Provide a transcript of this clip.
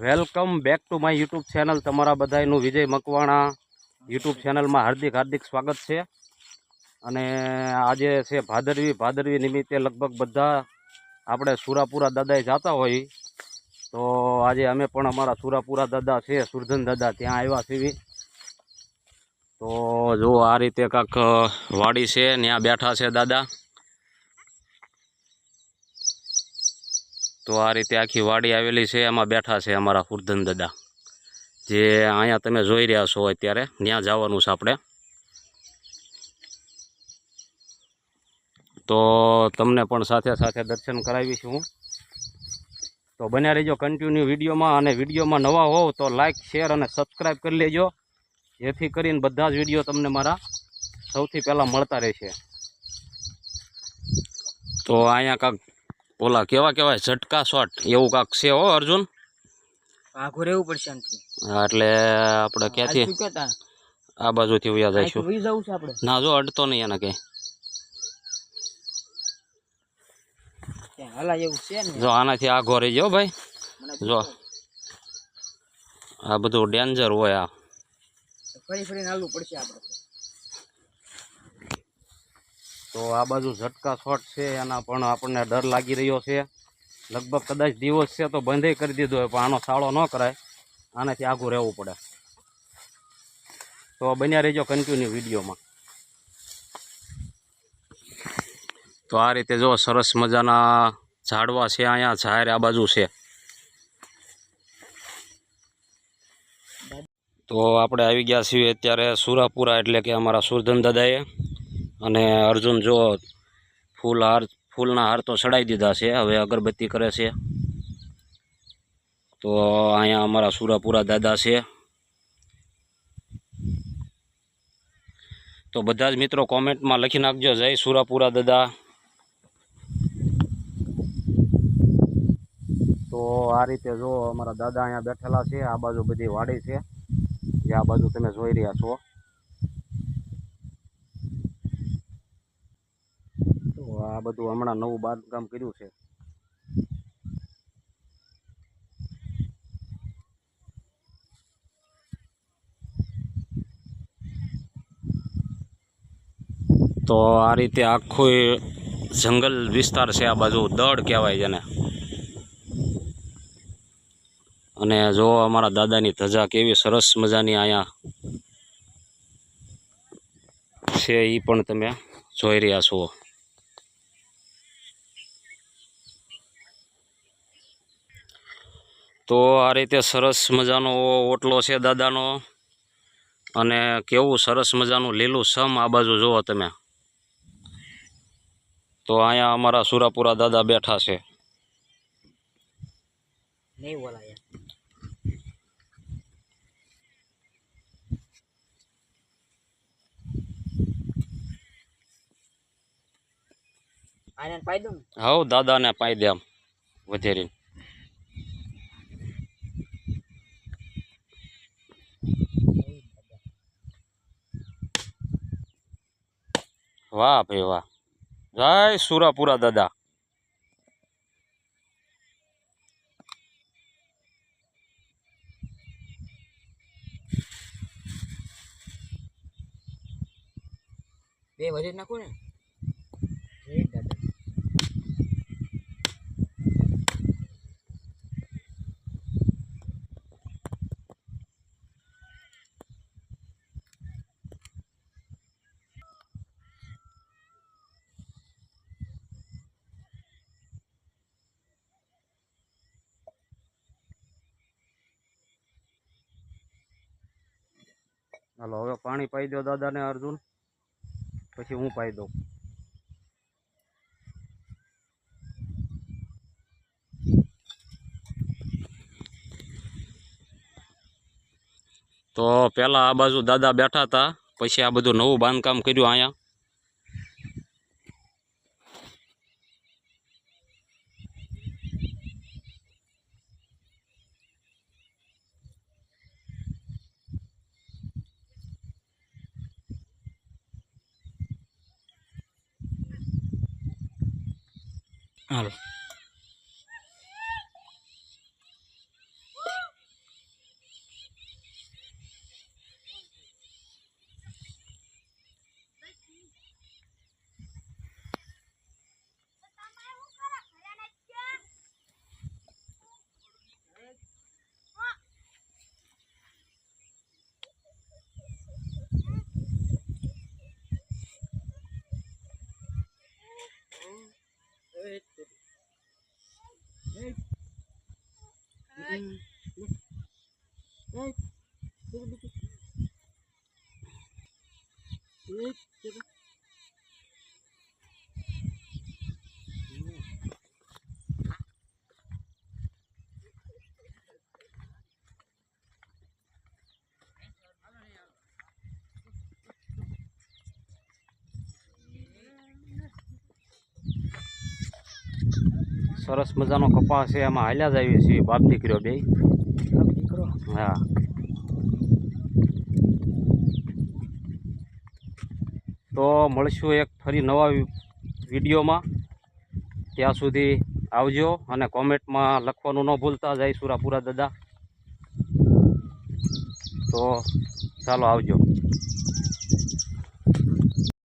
Welcome back to my YouTube channel. તમારા બધાયનું વિજય Makwana YouTube ચેનલમાં હાર્દિક હાર્દિક સ્વાગત છે. અને આજે છે ભાદરવી. ભાદરવી નિમિત્તે લગભગ બધા આપણે સુરાપુરા દાદાએ જતા હોય. તો આજે અમે પણ અમારા સુરાપુરા દાદા છે, સુરધન દાદા, ત્યાં આવ્યા છીએ. તો જો આ રીતે કાંક વાડી છે ત્યાં બેઠા છે દાદા. તો આ રીતે આખી વાડી આવેલી છે એમાં બેઠા છે અમારા હુરધન દાદા. જે અહીંયા તમે જોઈ રહ્યા છો અત્યારે ત્યાં જવાનું છે આપણે. તો તમને પણ સાથે સાથે દર્શન કરાવીશ હું. તો બન્યા રહેજો કન્ટિન્યુ વિડીયોમાં, અને વિડીયોમાં નવા હોવ તો લાઇક શેર અને સબસ્ક્રાઈબ કરી લેજો. જેથી કરીને બધા જ વીડિયો તમને મારા સૌથી પહેલાં મળતા રહેશે. તો અહીંયા કાંક ઓલા કેવા કેવાય ઝટકા શોટ એવું કાંક છે હો અર્જુન? આખું રહેવું પડશે હા, એટલે આપણે ક્યાંથી? આ બાજુથી વ્યા જઈશું. જવું છે આપણે. ના જો અડતો નહીં એને કંઈ. જો આનાથી આઘો રહી જાઓ ભાઈ. જો. આ બધું ડેન્જર હોય આ. ફરી ફરીને હાલવું પડશે આપણે. તો આ બાજુ ઝટકા શોટ છે, એના પણ આપણને ડર લાગી રહ્યો છે. લગભગ કદાચ દિવસ છે તો બંધે કરી દીધો હોય, પણ આનો સાળો ન કરાય. આનાથી આઘું રહેવું પડે. તો બન્યા રહેજો કન્ટિન્યુ વિડીયોમાં. તો આ રીતે જો સરસ મજાના ઝાડવા છે, અહીંયા ઝાડ આ બાજુ છે. તો આપણે આવી ગયા છીએ અત્યારે સુરાપુરા એટલે કે અમારા સુરધન દાદાએ. અને અર્જુન જો ફૂલ હાર, ફૂલના હાર તો ચડાવી દીધા છે, હવે અગરબત્તી કરે છે. તો અહીંયા અમારા સુરાપુરા દાદા છે. તો બધા જ મિત્રો કોમેન્ટમાં લખી નાખજો, જય સુરાપુરા દાદા. તો આ રીતે જો અમારા દાદા અહીંયા બેઠેલા છે, આ બાજુ બધી વાડી છે. જે આ બાજુ તમે જોઈ રહ્યા છો. આ બધું હમણાં નવું બાંધકામ કર્યું છે. તો આ રીતે આખું જંગલ વિસ્તાર છે આ બાજુ દડ કહેવાય જેને. અને જો અમારા દાદાની ધજા કેવી સરસ મજાની અહીંયા છે એ પણ તમે જોઈ રહ્યા છો. તો આ રીતે સરસ મજાનો ઓટલો છે દાદાનો. અને કેવું સરસ મજાનું લીલું સમ આ બાજુ જુઓ તમે. તો અહીંયા અમારા સુરાપુરા દાદા બેઠા છે. હા દાદાને પાઈ દે આમ વધેરીને. વાહ ભાઈ વાહ. જય સુરાપુરા દાદા. બે વજન નાખું ને? હાલો, હવે પાણી પાઈ દો દાદાને, અર્જુન. પછી હું પાઈ દઉં. તો પહેલાં આ બાજુ દાદા બેઠા હતા, પછી આ બધું નવું બાંધકામ કર્યું અહીંયા. હાલો. સરસ મજાનો કપાસ છે એમાં હાલ્યા જ આવીએ છીએ. બાપ દીકરીઓ બે. દીકરો. હા. તો મળશું એક ફરી નવા વિડીયોમાં. ત્યાં સુધી આવજો અને કોમેન્ટમાં લખવાનું ન ભૂલતા. જય સુરાપુરા દાદા. તો ચાલો આવજો.